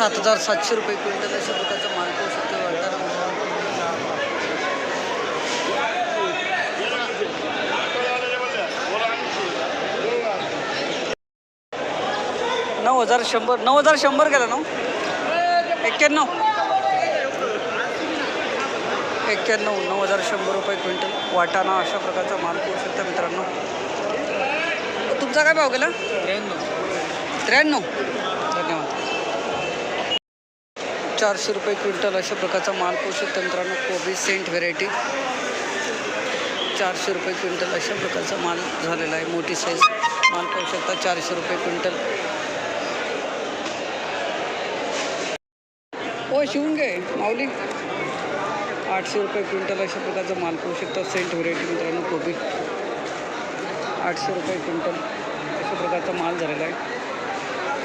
सात हजार सातशे रुपये क्विंटल अशा प्रकारचा माल पाहू शकतो नऊ हजार शंभर नऊ हजार शंभर गेला ना? एक्क्याण्णव. एक्क्याण्णव नऊ हजार शंभर रुपये क्विंटल. वाटाणा अशा प्रकारचा माल पाहू शकता मित्रांनो. तुमचा काय भाव गेला? त्र्याण्णव. धन्यवाद. चारशे रुपये क्विंटल अशा प्रकारचा माल पाहू शकता कोबी सेंट व्हेरायटी चारशे रुपये क्विंटल अशा प्रकारचा माल झालेला आहे. मोठी साईज माल पाहू शकता. चारशे रुपये क्विंटल. हो शिवून घे माऊली. आठशे रुपये क्विंटल अशा प्रकारचा माल पाहू शकता. सेंट व्हेरायटी मित्रांनो कोबी आठशे रुपये क्विंटल अशा प्रकारचा माल झालेला आहे.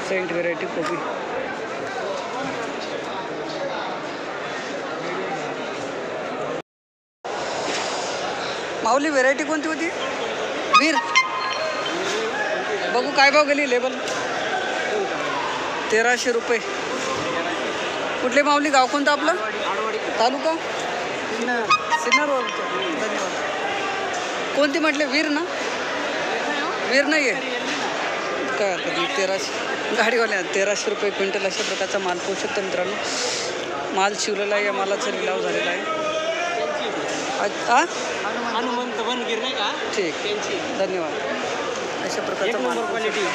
सेंट व्हेरायटी कोबी माऊली व्हेरायटी कोणती होती? वीर. बघू काय भाव गेली लेबल तेराशे रुपये. कुठले माऊली? गाव कोणतं आपलं? तालुका? सिन्नर. धन्यवाद. कोणती म्हटले? वीर ना? वीर नाही आहे काय हरकत नाही तेराशे. गाडीवाल्या तेराशे रुपये क्विंटल अशा प्रकारचा माल पोहू शकतो मित्रांनो. माल शिवलेला आहे. या मालाचा लिलाव झालेला आहे. आ? बनगीर नाही का? ठीक. त्यांची. धन्यवाद. अशा एक प्रकारचा क्वालिटी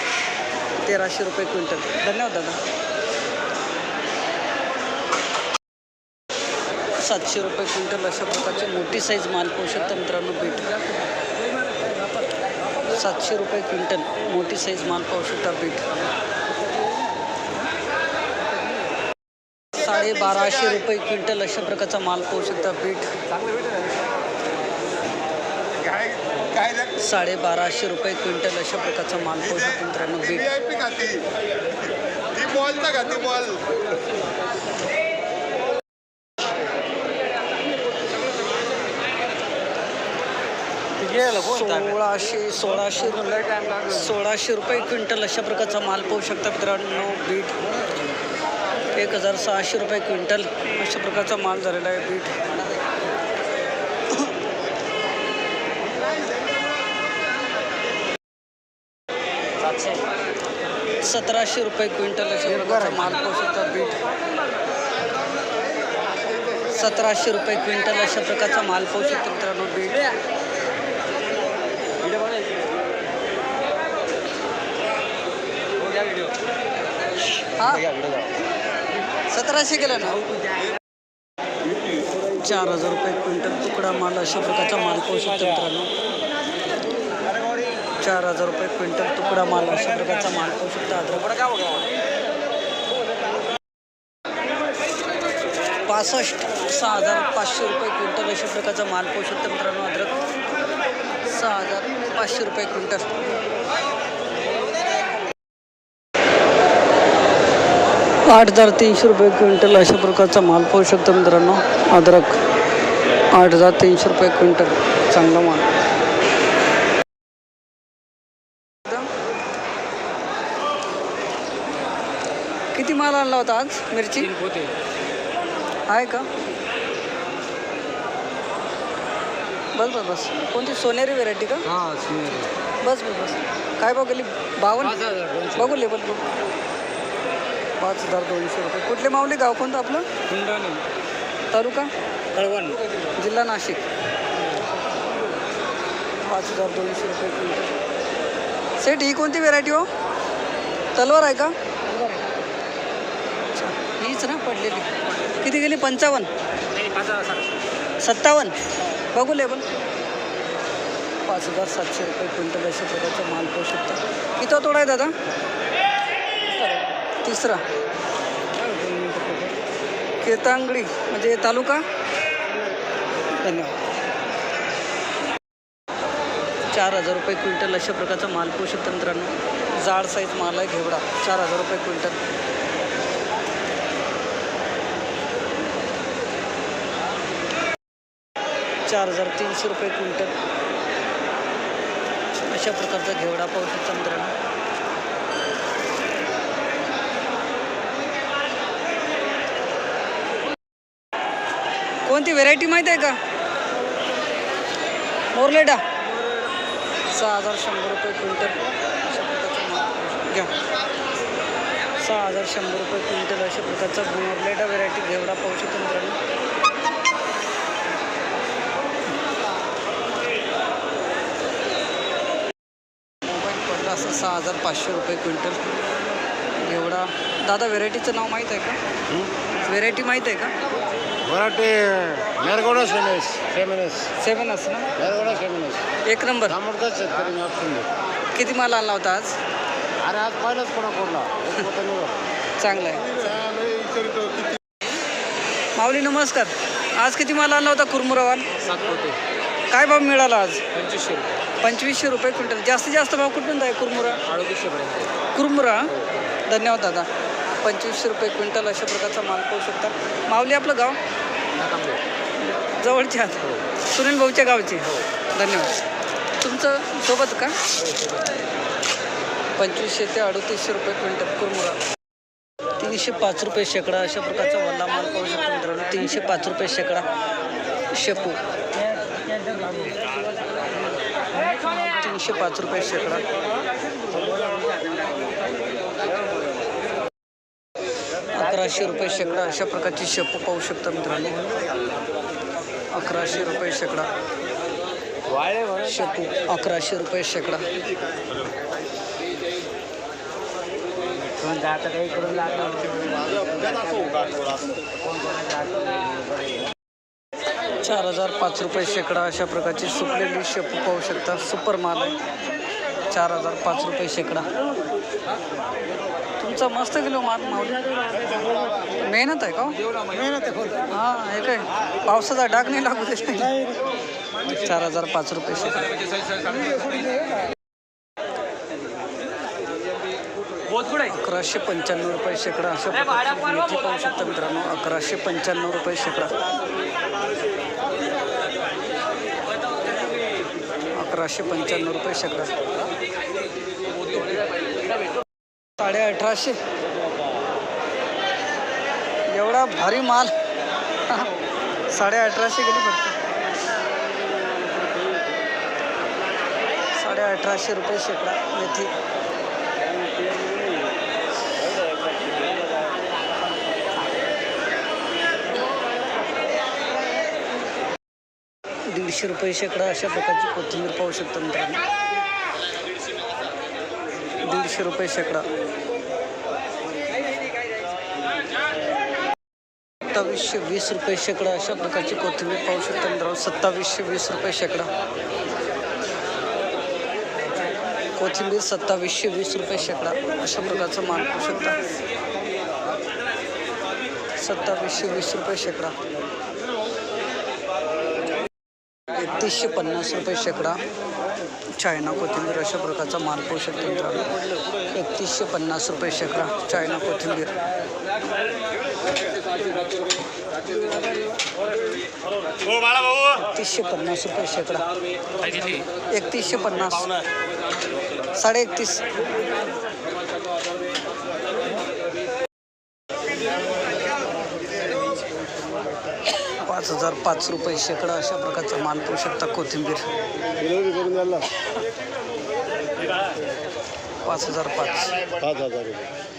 तेराशे रुपये क्विंटल. धन्यवाद दादा. सातशे रुपये क्विंटल अशा प्रकारची मोठी साईज माल पाहू शकता मित्रांनो बीट. सातशे रुपये क्विंटल मोठी साईज माल पाहू शकता बीट. साडे बाराशे रुपये क्विंटल अशा प्रकारचा माल पाहू शकता बीट. साडे बाराशे रुपये क्विंटल अशा प्रकारचा माल पाहू शकता मित्रांनो बीट सोळाशे सोळाशे रुपये सोळाशे रुपये क्विंटल अशा प्रकारचा माल पाहू शकता मित्रांनो बीट एक हजार सहाशे रुपये क्विंटल अशा प्रकारचा माल झालेला आहे बीट सतराशे रुपये क्विंटल अशा प्रकारचा माल पाहू शकता बीट. सतराशे रुपये क्विंटल अशा प्रकारचा माल पाहू शकता मित्रांनो बीट. हा? सतराशे गेला ना? चार हजार रुपये क्विंटल तुकडा माल अशा प्रकारचा माल पाहू शकतो मित्रांनो. चार हजार रुपये क्विंटल तुकडा माल अशा प्रकारचा माल पाहू शकता. पासष्ट सहा हजार पाचशे रुपये क्विंटल अशा प्रकारचा माल पाहू शकता मित्रांनो अद्रक सहा हजार पाचशे रुपये क्विंटल. आठ हजार तीनशे रुपये क्विंटल अशा प्रकारचा माल पाहू शकतो मित्रांनो अद्रक आठ हजार तीनशे रुपये क्विंटल चांगला माल. किती माल आणला होता आज मिरची? होते आहे का? बस बस बस. कोणती? सोनेरी व्हेरायटी का? हा बस बस बस. काय भाव गेली? बावन्न बघू लेबल बघू पाच हजार दोनशे रुपये. कुठले माऊली गाव? कोणतं आपलं? तालुका? कळवण. जिल्हा नाशिक. पाच हजार दोनशे रुपये क्विंटल. सेट ही कोणती व्हेरायटी हो? तलवार आहे का? पाच ना पडलेली. किती गेली? पंचावन्न. सत्तावन्न. बघू लेबल. पाच हजार सातशे रुपये क्विंटल अशा प्रकारचा माल पाहू शकता. किती तोडा आहे दादा. तिसरा. केतांगडी म्हणजे तालुका? धन्यवाद. चार हजार रुपये क्विंटल अशा प्रकारचा माल पोहू शकता मित्रांनो. जाड साईज माल आहे घेवडा. चार हजार रुपये क्विंटल. चार हजार तीनशे रुपये क्विंटल. अशा प्रकारचा घेवडा पाऊस शकता कोणती व्हेरायटी माहीत आहे का? मोरलेडा. सहा हजार शंभर रुपये क्विंटल. घ्या. सहा हजार शंभर रुपये क्विंटल अशा प्रकारचा मोरलेडा व्हेरायटी घेवडा पाऊस शकतो सहा हजार पाचशे रुपये क्विंटल. घेवडा दादा व्हेरायटीचं नाव माहीत आहे का? व्हेरायटी माहीत आहे का? मराठी मेरगोडा सेमेस फेमिनिस सेवन असं ना? मेरगोडा फेमिनिस एक नंबर. तांबडचाच शेतकरी मी ऑप्शन देतो. किती माल आणला होता आज? अरे आज पहिलाच कोणा कोणला. चांगला आहे. माऊली नमस्कार. आज किती माल आणला होता कुरमुरावाल सात पोते काय भाव मिळाला आज? पंचवीसशे रुपये. पंचवीसशे रुपये क्विंटल. जास्तीत जास्त भाव कुठून आहे? कुरमुरा? अडतीसशेपर्यंत कुरमुरा? धन्यवाद दादा. पंचवीसशे रुपये क्विंटल अशा प्रकारचा माल पाहू शकता. माऊली आपलं गाव? जवळचे आहात सुनील भाऊच्या गावचे. धन्यवाद. तुमचं सोबत का? पंचवीसशे ते अडतीसशे रुपये क्विंटल कुरमुरा. तीनशे पाच रुपये शेकडा अशा प्रकारचा वल्ला माल पाहू शकतो मित्रांनो. तीनशे पाच रुपये शेकडा शेपू. तीनशे पाच रुपये शेकडा. अकराशे रुपये शेकडा. अशा प्रकारची शेपू पाहू शकता मित्रांनो. अकराशे रुपये शेकडा. शेपू अकराशे रुपये शेकडा. चार हजार पाच रुपये शेकडा अशा प्रकारची सुकलेली शेपू पाहू शकता. सुपर माल आहे. चार हजार पाच रुपये शेकडा. तुमचा मस्त किलो माल मावली मेहनत आहे का मेहनत आहे हां हे काय? पावसाचा डाग नाही लागू दे चार हजार पाच रुपये शेकडा. अकराशे पंच्याण्णव रुपये शेकडा. अशा प्रकारची पाहू शकता मित्रांनो. अकराशे पंच्याण्णव रुपये शेकडा. अकराशे पंच्याण्णव रुपये शेकडा साडे अठराशे. एवढा भारी माल. साडे अठराशे गेली फक्त. साडे अठराशे रुपये शेकडा मेथी दीडशे रुपये शेकडा अशा प्रकारची कोथिंबीर पाहू शकता मित्रांनो. दीडशे रुपये शेकडा. सत्तावीसशे वीस रुपये शेकडा अशा प्रकारची कोथिंबीर पाहू शकता मित्रांनो. सत्तावीसशे वीस रुपये शेकडा. कोथिंबीर सत्तावीसशे वीस रुपये शेकडा. अशा प्रकारचा माल पाहू शकता. सत्तावीसशे वीस रुपये शेकडा. एकतीसशे पन्नास रुपये शेकडा चायना कोथिंबीर अशा प्रकारचा माल पाहू शकतो मित्रांनो. एकतीसशे पन्नास रुपये शेकडा चायना कोथिंबीर. एकतीसशे पन्नास रुपये शेकडा. एकतीसशे पन्नास. साडे एकतीस पाच हजार पाच रुपये शेकडा अशा प्रकारचा माल पाहू शकता कोथिंबीर. पाच हजार पाच. पाच हजार रुपये.